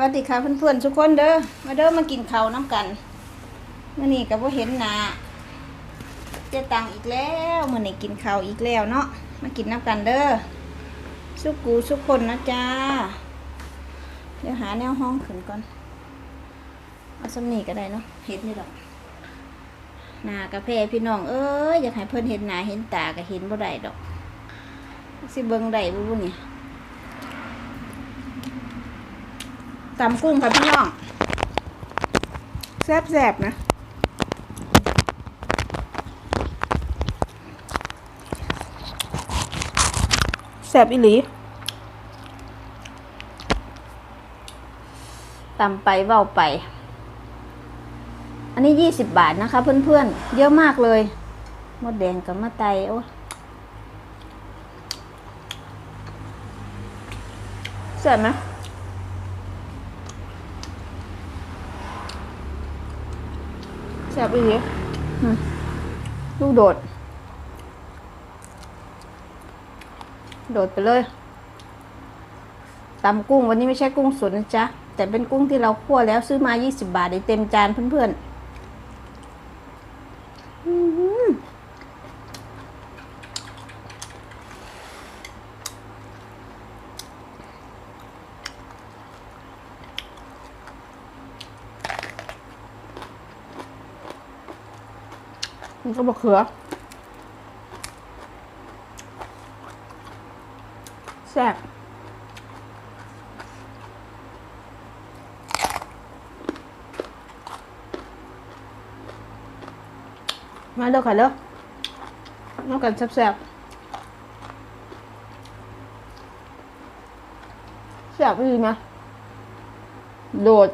สวัสดีค่ะเพื่อนๆทุกคนเด้อมาเด้อมากินข้าวน้ำกันมื่อนี้ก็บ่เห็นหนาเจ๊ตังอีกแล้วมื่อนี้กินข้าวอีกแล้วเนาะมากินน้ำกันเด้อสุกูสุกคนนะจ้าเดี๋ยวหาแนวห้องขึ้นก่อนเอาสำนีก็ได้เนาะเห็ดนี่ดอกหนากระเพาพี่น้องเอ้ยอยากให้เพิ่อนเห็นหนาเห็นตาก็เห็นบ่ได้ดอกสิเบิ่งได้บ่บุนี่ ตำกุ้งค่ะพี่น้องแซ่บๆนะแซ่บอีหลีตำไปเว้าไป อันนี้ยี่สิบบาทนะคะ เพื่อนๆ เยอะมากเลย มดแดงกับมะไตโอ้แซ่บไหม ซ่บอีหลีอืมลูกโดด โดดไปเลยตำกุ้งวันนี้ไม่ใช่กุ้งสดนะจ๊ะ แต่เป็นกุ้งที่เราคั่วแล้วซื้อมา 20 บาทได้เต็มจานเพื่อนๆอื้อหือ มันก็บะเขือแซ่บมาเด้อค่ะเด้อน้ำกันแซ่บๆแซ่บดีไหมโดด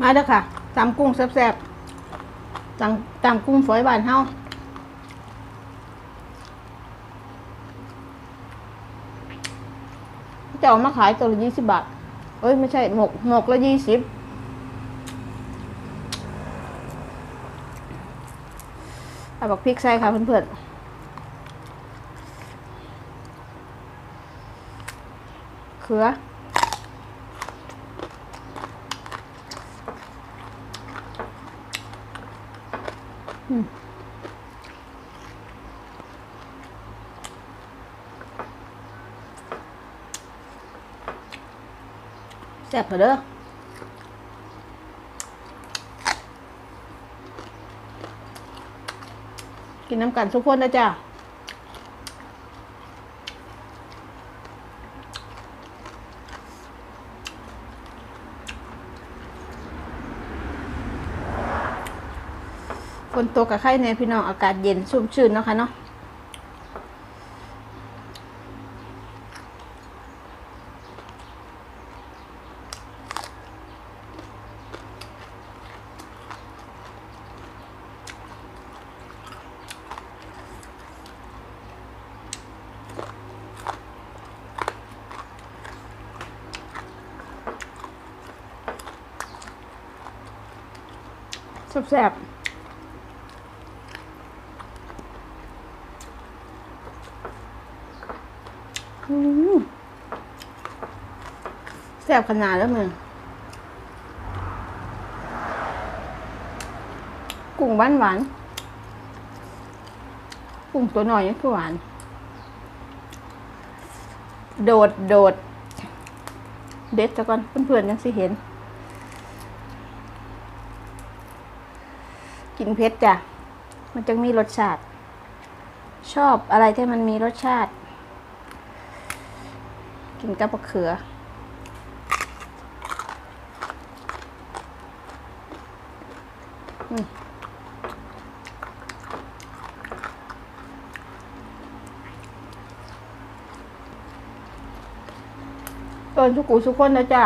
มาเด้อค่ะตำกุ้งแซ่บๆตำตำกุ้งฝอยบานเฮาจะเอามาขายตัวละยี่สิบบาท เอ้ย ไม่ใช่หมกหมกละยี่สิบเอาบักพริกใส่ค่ะเพื่อนๆเขือ แซ่บเถอะเด้อกินน้ำกันทุกคนนะจ๊ะฝนตกกับไข่ในพี่น้องอากาศเย็นชุ่มชื่นเนาะค่ะเนาะ แซ่บแซ่บขนาดแล้วมึงกุ้งหวานหวานกุ้งตัวหน่อยยังคือหวาน โดดโดด เด็ดจะก่อนเพื่อนๆยังสิเห็น กินเผ็ดจ้ะ มันจะมีรสชาติ ชอบอะไรที่มันมีรสชาติ กินกับมะเขือ อืมญทุกกูทุกคนนะจ้า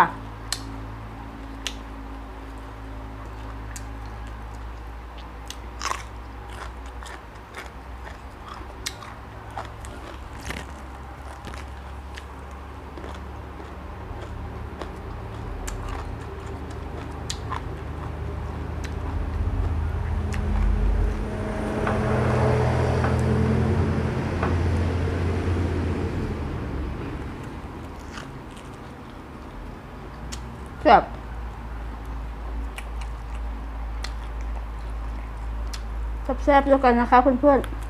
แบบ แซ่บๆด้วยกันนะคะเพื่อนๆ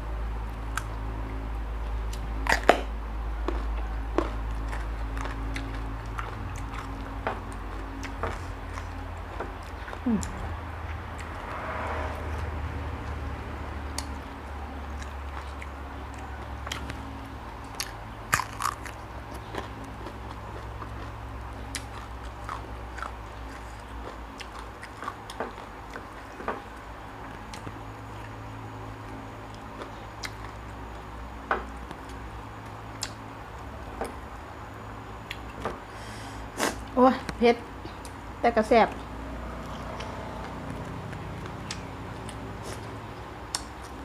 แต่ก็แซบ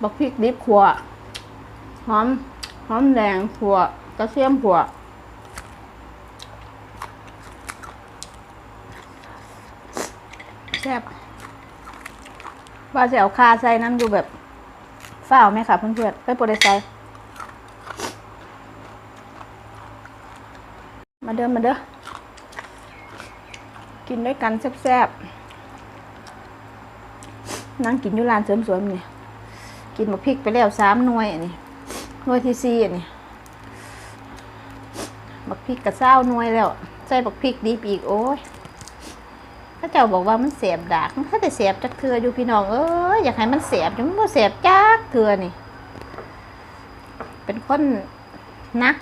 บักพริกดิบขัวหอมหอมแดงขัวกระเทียมขัวแซ่บว่าจะเอาคาใส่น้ำดูแบบฝ้าไหมคะเพื่อนๆไปโปรดใส่มาเด้อมาเด้อ กินด้วยกันแซ่บๆ นั่งกินอยู่ร้านเสริมสวยนี่กินมาพริกไปแล้วสามหน่วยอันนี้หน่วยที่สี่อันนี้บักพริกกับเศร้าหน่วยแล้ว ใส่บักพริกดีบอีกโอ้ยถ้าเจ้าบอกว่ามันเสียบดากมันถ้าแต่เสียบจักเทืออยู่พี่น้องเอ้ยอยากให้มันเสียบแต่มันเสียบจักเทือนี่ เป็นคนนัก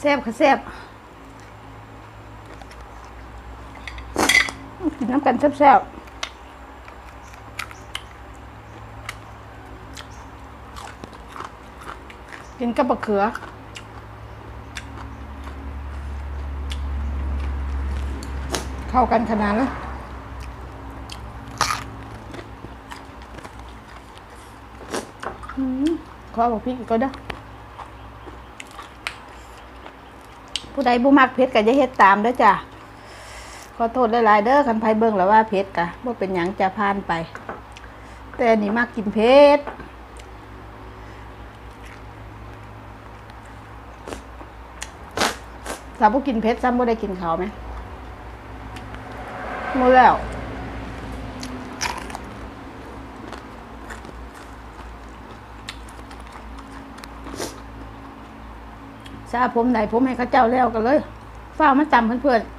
แซ่บค่ะแซ่บกินน้ำกันแซ่บๆกินกับมะเขือเข้ากันขนาดเลยอืมขอบอกพริกอีกก็ได้ ผู้ใดบ่มักเผ็ดก็อย่าเฮ็ดตามเด้อจ้ะขอโทษหลายๆเด้อคันไผเบิ่งแล้วว่าเผ็ดกะบ่เป็นหยังจะผ่านไป แต่นี่มักกินเผ็ดถ้าบ่กินเผ็ดซ้ำบ่ได้กินขาวไหมหมดแล้ว ซาผมไหนผมให้เขาเจ้าแล้วกันเลยฝ้ามันจำเพื่อนๆ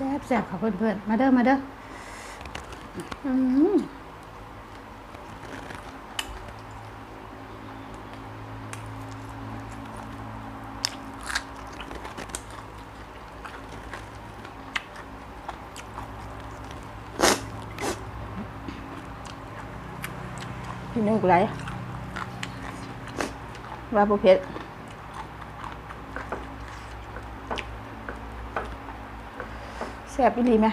แซ่บแซ่บขอบคุณเพื่อนมาเด้อมาเด้ออืมพี่นึกไรว่าบุเพชร ซ่บอีหลีไหม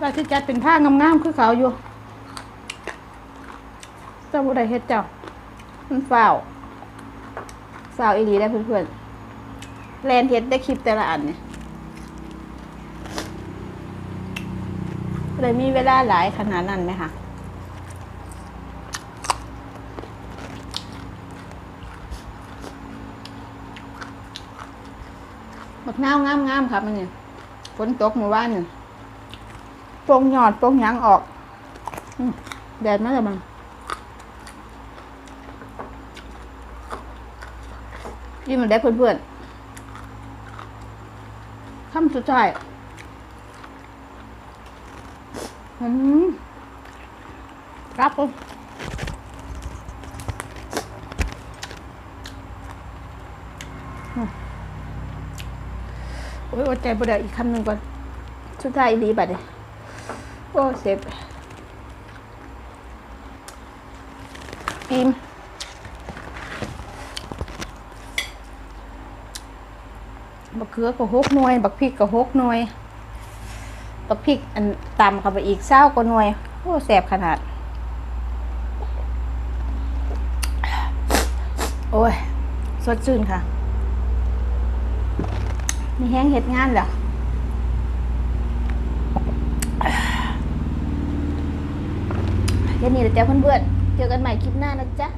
ว่าที่จัดเป็นผ้างามๆคือเขาอยู่เจ้าบุได้เฮ็ดเจ้ามันฝ้าวฝ้าวอีหลีได้เพื่อนๆแลนเฮ็ดได้คลิปแต่ละอันเนี่ย เลยมีเวลาหลายขนาดนั้นไหมคะบักนาวงามงามๆครับมันเนี่ยฝนตกเมื่อวานเนี่ยโปงหยอดโปงยังออกอแดดมาแล้วมันยิ้มมันได้เพื่อนๆคำสุดท้าย อืมครับผมโอ้ยอดใจบ่ได้อีกคำหนึ่งก่อน สุดท้ายอีบัดเนี่ยโอ้เสร็จอิ่มบักเขือก็หกหน่วย บักพริกก็หกหน่วย บักพริกอันตำเข้าไปอีกเศร้ากว่าหน่วยโอ้แสบขนาด โอ้ย สดชื่นค่ะ มีแห้งเห็ดงานเหรอแค่นี้แหละจ้าเพื่อนๆเจอกันใหม่คลิปหน้านะจ๊ะ